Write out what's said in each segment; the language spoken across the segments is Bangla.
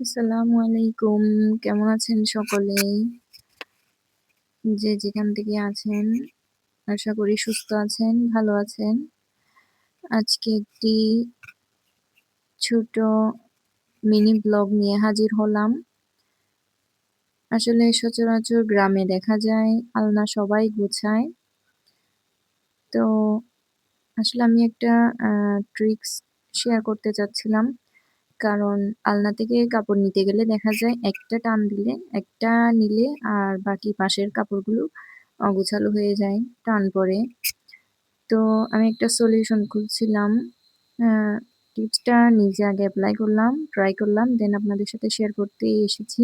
আসসালামু আলাইকুম। কেমন আছেন সকলেই? যে যেখান থেকে আছেন, আশা করি সুস্থ আছেন, ভালো আছেন। আজকে একটি ছোট মিনি ব্লগ নিয়ে হাজির হলাম। আসলে সচরাচর গ্রামে দেখা যায় আলনা সবাই গুছায়। তো আসলে আমি একটা ট্রিক্স শেয়ার করতে চাচ্ছিলাম। কারণ আলনা থেকে কাপড় নিতে গেলে দেখা যায় একটা টান দিলে একটা নিলে আর বাকি পাশের কাপড়গুলো অগোছালো হয়ে যায়, টান পড়ে। তো আমি একটা সলিউশন খুঁজছিলাম। টিপসটা নিজে আগে অ্যাপ্লাই করলাম, ট্রাই করলাম, দেন আপনাদের সাথে শেয়ার করতেই এসেছি।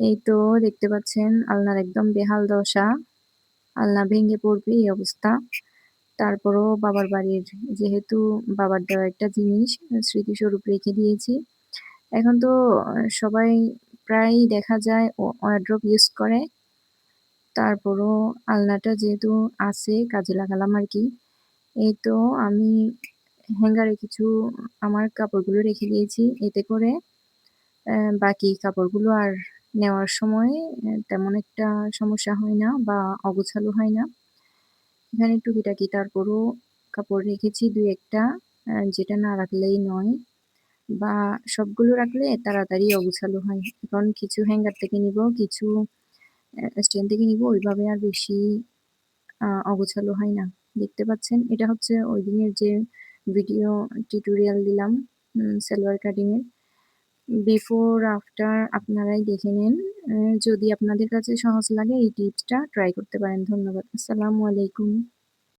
এই তো দেখতে পাচ্ছেন আলনার একদম বেহাল দশা। আলনা ভেঙে পড়বে এই অবস্থা। তারপরও বাবার বাড়ির যেহেতু বাবার দেওয়া একটা জিনিস স্মৃতিস্বরূপ রেখে দিয়েছি। এখন তো সবাই প্রায় দেখা যায় ও ওয়ারড্রোব ইউজ করে। তারপরও আলনাটা যেহেতু আছে, কাজে লাগালাম আর কি, এই তো আমি হ্যাঙ্গারে কিছু আমার কাপড়গুলো রেখে দিয়েছি। এতে করে বাকি কাপড়গুলো আর নেওয়ার সময় তেমন একটা সমস্যা হয় না বা অগোছালো হয় না। এখানে টুকিটাকি তারপরও কাপড় রেখেছি ২-১ যেটা না রাখলেই নয়। বা সবগুলো রাখলে তাড়াতাড়ি অগোছালো হয়। এখন কিছু হ্যাঙ্গার থেকে নিব, কিছু স্ট্যান্ড থেকে নিব, ওইভাবে আর বেশি অগোছালো হয় না। দেখতে পাচ্ছেন এটা হচ্ছে ওই দিনের যে ভিডিও টিউটোরিয়াল দিলাম সালোয়ার কাটিং এর। বিফোর আফটার আপনারাই দেখে নেন। যদি আপনাদের কাছে সহজ লাগে এই টিপসটা ট্রাই করতে পারেন। ধন্যবাদ। আসসালামু আলাইকুম।